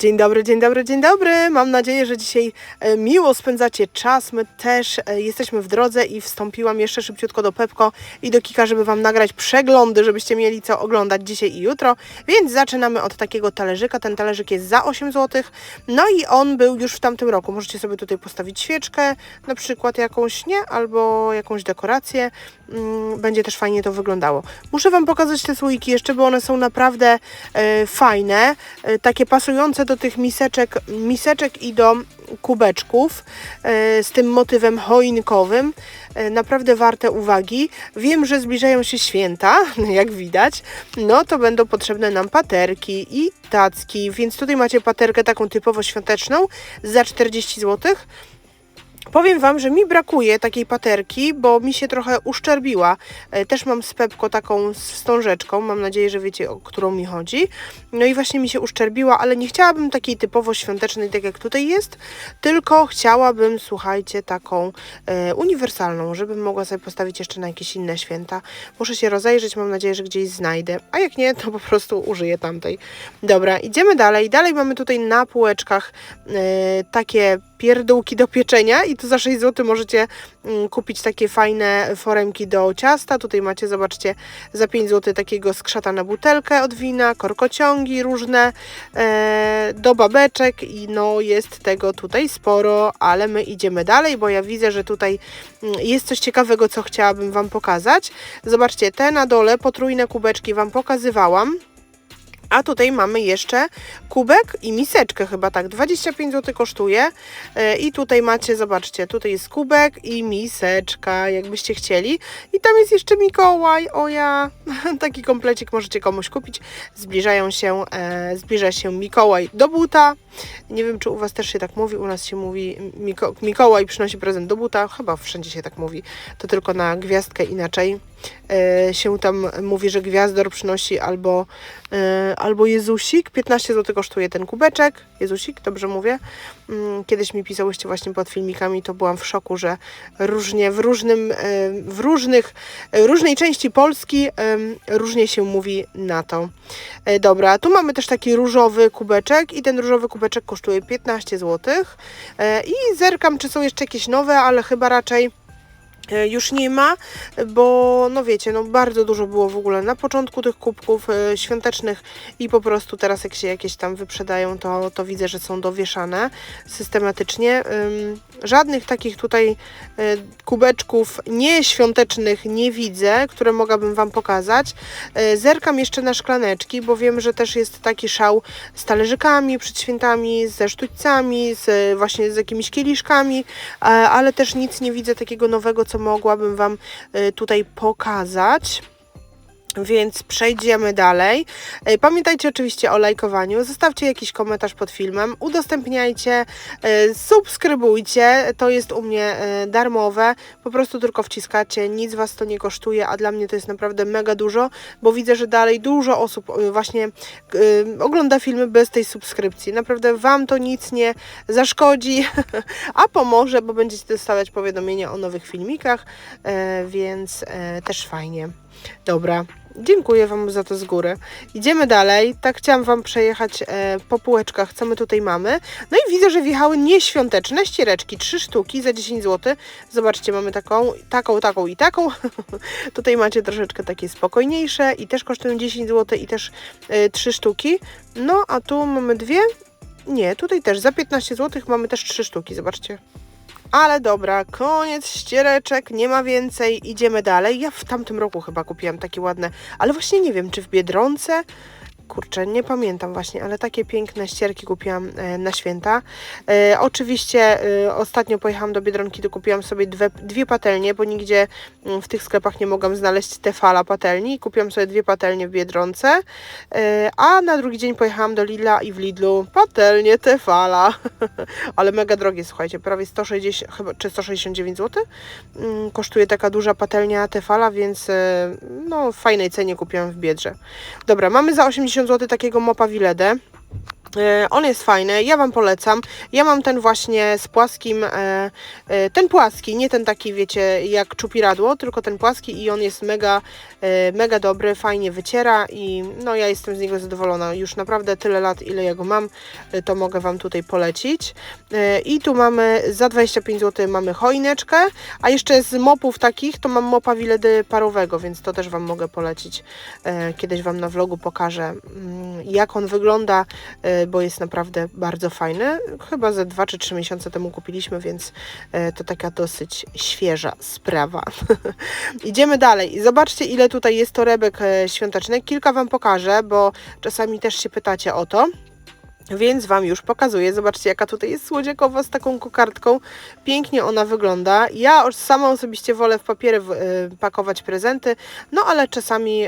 Dzień dobry, dzień dobry, dzień dobry. Mam nadzieję, że dzisiaj e, miło spędzacie czas. My też e, jesteśmy w drodze i wstąpiłam jeszcze szybciutko do Pepko i do Kika, żeby Wam nagrać przeglądy, żebyście mieli co oglądać dzisiaj i jutro. Więc zaczynamy od takiego talerzyka. Ten talerzyk jest za 8 zł. No i on był już w tamtym roku. Możecie sobie tutaj postawić świeczkę, na przykład jakąś, nie? Albo jakąś dekorację. Mm, Będzie też fajnie to wyglądało. Muszę Wam pokazać te słoiki jeszcze, bo one są naprawdę e, fajne. Takie pasujące do tych miseczek, miseczek i do kubeczków e, z tym motywem choinkowym. E, Naprawdę warte uwagi. Wiem, że zbliżają się święta, jak widać. No to będą potrzebne nam paterki i tacki, więc tutaj macie paterkę taką typowo świąteczną za 40 zł. Powiem Wam, że mi brakuje takiej paterki, bo mi się trochę uszczerbiła. E, Też mam z taką z wstążeczką, mam nadzieję, że wiecie, o którą mi chodzi. No i właśnie mi się uszczerbiła, ale nie chciałabym takiej typowo świątecznej, tak jak tutaj jest, tylko chciałabym, słuchajcie, taką e, uniwersalną, żebym mogła sobie postawić jeszcze na jakieś inne święta. Muszę się rozejrzeć, mam nadzieję, że gdzieś znajdę, a jak nie, to po prostu użyję tamtej. Dobra, idziemy dalej. Dalej mamy tutaj na półeczkach e, takie pierdółki do pieczenia i tu za 6 zł możecie mm, kupić takie fajne foremki do ciasta. Tutaj macie, zobaczcie, za 5 zł takiego skrzata na butelkę od wina, korkociągi różne e, do babeczek i no jest tego tutaj sporo, ale my idziemy dalej, bo ja widzę, że tutaj mm, jest coś ciekawego, co chciałabym Wam pokazać. Zobaczcie, te na dole potrójne kubeczki Wam pokazywałam. A tutaj mamy jeszcze kubek i miseczkę chyba tak, 25 zł kosztuje. E, I tutaj macie, zobaczcie, tutaj jest kubek i miseczka, jakbyście chcieli. I tam jest jeszcze Mikołaj, o ja, taki komplecik możecie komuś kupić. Zbliżają się, e, zbliża się Mikołaj do buta. Nie wiem, czy u Was też się tak mówi, u nas się mówi Miko Mikołaj przynosi prezent do buta, chyba wszędzie się tak mówi, to tylko na gwiazdkę inaczej się tam mówi, że gwiazdor przynosi albo, e, albo Jezusik. 15 zł kosztuje ten kubeczek. Jezusik, dobrze mówię. Mm, Kiedyś mi pisałyście właśnie pod filmikami, to byłam w szoku, że różnie w różnym, e, w różnych, e, różnej części Polski różnie się mówi na to. E, Dobra, tu mamy też taki różowy kubeczek i ten różowy kubeczek kosztuje 15 zł. E, I zerkam, czy są jeszcze jakieś nowe, ale chyba raczej e, już nie ma, bo no wiecie, no bardzo dużo było w ogóle na początku tych kubków e, świątecznych i po prostu teraz jak się jakieś tam wyprzedają, to, to widzę, że są dowieszane systematycznie. Żadnych takich tutaj e, kubeczków nieświątecznych nie widzę, które mogłabym Wam pokazać. E, Zerkam jeszcze na szklaneczki, bo wiem, że też jest taki szał z talerzykami przed świętami, ze sztućcami, z, właśnie z jakimiś kieliszkami, e, ale też nic nie widzę takiego nowego, co mogłabym Wam e, tutaj pokazać. Więc przejdziemy dalej. Pamiętajcie oczywiście o lajkowaniu, zostawcie jakiś komentarz pod filmem, udostępniajcie, e, subskrybujcie, to jest u mnie e, darmowe, po prostu tylko wciskacie, nic Was to nie kosztuje, a dla mnie to jest naprawdę mega dużo, bo widzę, że dalej dużo osób e, właśnie ogląda filmy bez tej subskrypcji. Naprawdę Wam to nic nie zaszkodzi, a pomoże, bo będziecie dostawać powiadomienia o nowych filmikach, więc też fajnie. Dobra, dziękuję Wam za to z góry. Idziemy dalej. Tak chciałam Wam przejechać e, po półeczkach, co my tutaj mamy. No i widzę, że wjechały nieświąteczne ściereczki. Trzy sztuki za 10 zł. Zobaczcie, mamy taką, taką, taką i taką. tutaj macie troszeczkę takie spokojniejsze i też kosztują 10 zł i też e, trzy sztuki. No, a tu mamy dwie. Nie, tutaj też za 15 zł mamy też trzy sztuki, zobaczcie. Ale dobra, koniec ściereczek, nie ma więcej, idziemy dalej. Ja w tamtym roku chyba kupiłam takie ładne, ale właśnie nie wiem, czy w Biedronce. Kurczę, nie pamiętam właśnie, ale takie piękne ścierki kupiłam e, na święta. E, oczywiście e, ostatnio pojechałam do Biedronki, to kupiłam sobie dwie, dwie patelnie, bo nigdzie mm, w tych sklepach nie mogłam znaleźć Tefala patelni. Kupiłam sobie dwie patelnie w Biedronce, a na drugi dzień pojechałam do Lidla i w Lidlu patelnie Tefala. ale mega drogie, słuchajcie, prawie 160 chyba, czy 169 zł mm, kosztuje taka duża patelnia Tefala, więc no w fajnej cenie kupiłam w Biedrze. Dobra, mamy za 80 zł takiego mopa Wiledę. E, On jest fajny, ja Wam polecam. Ja mam ten właśnie z płaskim, e, e, ten płaski, nie ten taki, wiecie, jak czupiradło, tylko ten płaski i on jest mega, mega dobry, fajnie wyciera i no ja jestem z niego zadowolona. Już naprawdę tyle lat, ile ja go mam, to mogę Wam tutaj polecić. I tu mamy za 25 zł mamy choineczkę, a jeszcze z mopów takich to mam mopa Wiledy parowego, więc to też Wam mogę polecić. Kiedyś Wam na vlogu pokażę, mm, jak on wygląda, bo jest naprawdę bardzo fajny. Chyba ze 2 czy 3 miesiące temu kupiliśmy, więc e, to taka dosyć świeża sprawa. Idziemy dalej. Zobaczcie, ile tutaj jest torebek e, świątecznych. Kilka Wam pokażę, bo czasami też się pytacie o to. Więc Wam już pokazuję. Zobaczcie, jaka tutaj jest słodziakowa z taką kokardką. Pięknie ona wygląda. Ja sama osobiście wolę w papiery y, pakować prezenty, no ale czasami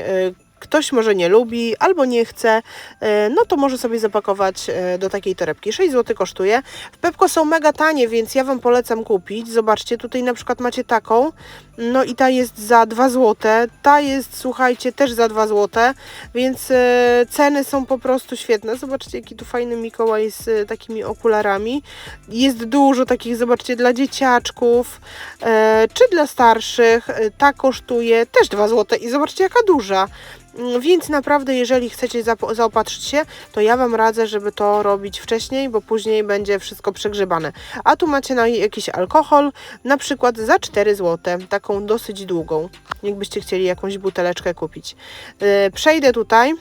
ktoś może nie lubi albo nie chce, y, no to może sobie zapakować y, do takiej torebki. 6 zł kosztuje. W Pepko są mega tanie, więc ja Wam polecam kupić. Zobaczcie, tutaj na przykład macie taką, no i ta jest za 2 zł. Ta jest, słuchajcie, też za 2 zł, więc e, ceny są po prostu świetne. Zobaczcie, jaki tu fajny Mikołaj z e, takimi okularami. Jest dużo takich, zobaczcie, dla dzieciaczków e, czy dla starszych. E, ta kosztuje też 2 zł i zobaczcie, jaka duża. Mm, Więc naprawdę, jeżeli chcecie zaopatrzyć się, to ja Wam radzę, żeby to robić wcześniej, bo później będzie wszystko przegrzebane. A tu macie na jakiś alkohol, na przykład za 4 zł, taką dosyć długą, jakbyście chcieli jakąś buteleczkę kupić. E, Przejdę tutaj.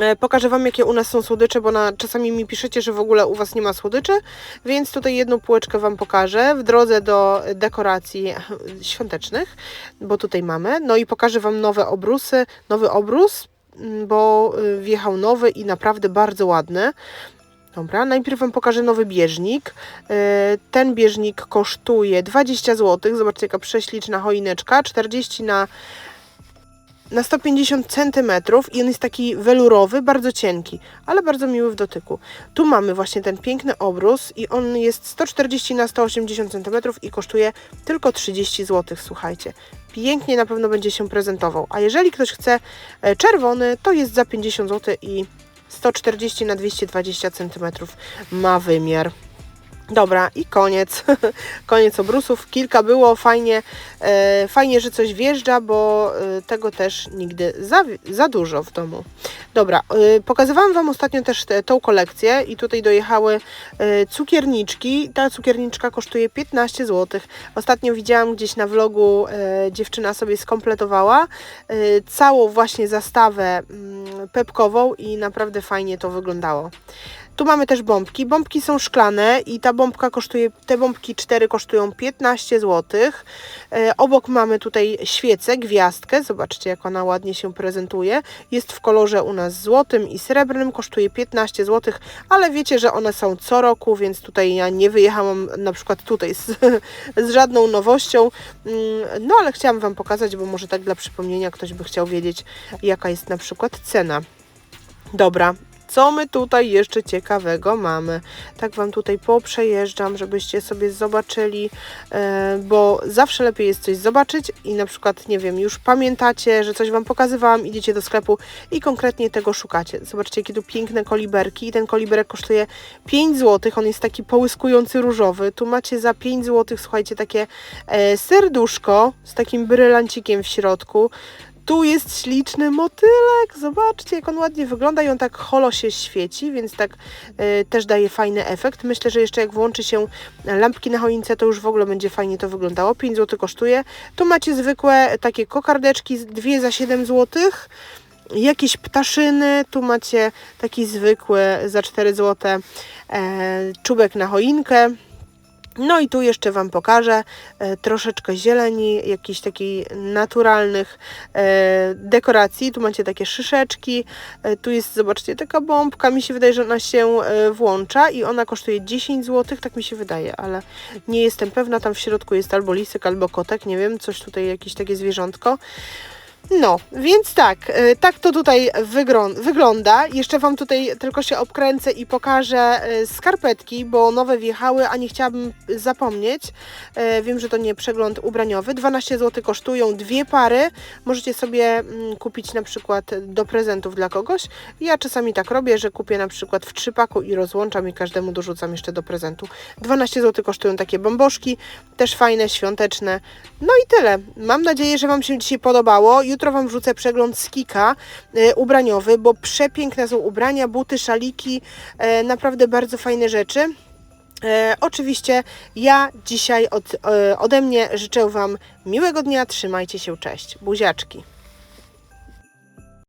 E, Pokażę Wam, jakie u nas są słodycze, bo na, czasami mi piszecie, że w ogóle u Was nie ma słodyczy, więc tutaj jedną półeczkę Wam pokażę w drodze do dekoracji świątecznych, bo tutaj mamy. No i pokażę Wam nowe obrusy, nowy obrus, m, bo y, wjechał nowy i naprawdę bardzo ładny. Dobra, najpierw Wam pokażę nowy bieżnik. E, Ten bieżnik kosztuje 20 zł. Zobaczcie, jaka prześliczna choineczka. 40 na, na 150 cm i on jest taki welurowy, bardzo cienki, ale bardzo miły w dotyku. Tu mamy właśnie ten piękny obrus i on jest 140 na 180 cm i kosztuje tylko 30 zł, słuchajcie. Pięknie na pewno będzie się prezentował. A jeżeli ktoś chce e, czerwony, to jest za 50 zł i 140 na 220 cm ma wymiar. Dobra, i koniec. koniec obrusów. Kilka było, fajnie, e, fajnie, że coś wjeżdża, bo e, tego też nigdy za, za dużo w domu. Dobra, e, pokazywałam Wam ostatnio też te, tą kolekcję i tutaj dojechały e, cukierniczki. Ta cukierniczka kosztuje 15 zł. Ostatnio widziałam gdzieś na vlogu, e, dziewczyna sobie skompletowała e, całą właśnie zastawę mm, pepkową i naprawdę fajnie to wyglądało. Tu mamy też bombki. Bombki są szklane i ta bombka kosztuje, te bombki 4 kosztują 15 zł. E, obok mamy tutaj świecę, gwiazdkę. Zobaczcie, jak ona ładnie się prezentuje. Jest w kolorze u nas złotym i srebrnym, kosztuje 15 zł, ale wiecie, że one są co roku, więc tutaj ja nie wyjechałam na przykład tutaj z, z żadną nowością. Mm, No ale chciałam Wam pokazać, bo może tak dla przypomnienia ktoś by chciał wiedzieć, jaka jest na przykład cena. Dobra, co my tutaj jeszcze ciekawego mamy? Tak Wam tutaj poprzejeżdżam, żebyście sobie zobaczyli, e, bo zawsze lepiej jest coś zobaczyć i na przykład, nie wiem, już pamiętacie, że coś Wam pokazywałam, idziecie do sklepu i konkretnie tego szukacie. Zobaczcie, jakie tu piękne koliberki. Ten koliberek kosztuje 5 zł, on jest taki połyskujący różowy. Tu macie za 5 zł, słuchajcie, takie e, serduszko z takim brylancikiem w środku. Tu jest śliczny motylek, zobaczcie jak on ładnie wygląda i on tak holo się świeci, więc tak e, też daje fajny efekt. Myślę, że jeszcze jak włączy się lampki na choince, to już w ogóle będzie fajnie to wyglądało. 5 zł kosztuje. Tu macie zwykłe takie kokardeczki, dwie za 7 zł. Jakieś ptaszyny, tu macie taki zwykły za 4 zł e, czubek na choinkę. No i tu jeszcze Wam pokażę e, troszeczkę zieleni, jakichś takich naturalnych e, dekoracji. Tu macie takie szyszeczki, e, tu jest, zobaczcie, taka bombka, mi się wydaje, że ona się włącza i ona kosztuje 10 zł, tak mi się wydaje, ale nie jestem pewna, tam w środku jest albo lisek, albo kotek, nie wiem, coś tutaj, jakieś takie zwierzątko. No, więc tak, y, tak to tutaj wygląda. Jeszcze Wam tutaj tylko się obkręcę i pokażę y, skarpetki, bo nowe wjechały, a nie chciałabym zapomnieć. Y, Wiem, że to nie przegląd ubraniowy. 12 zł kosztują dwie pary. Możecie sobie mm, kupić na przykład do prezentów dla kogoś. Ja czasami tak robię, że kupię na przykład w trzypaku i rozłączam i każdemu dorzucam jeszcze do prezentu. 12 zł kosztują takie bamboszki, też fajne, świąteczne. No i tyle. Mam nadzieję, że Wam się dzisiaj podobało. Jutro Wam wrzucę przegląd z Kika e, ubraniowy, bo przepiękne są ubrania, buty, szaliki, e, naprawdę bardzo fajne rzeczy. E, oczywiście ja dzisiaj od, e, ode mnie życzę Wam miłego dnia, trzymajcie się, cześć, buziaczki.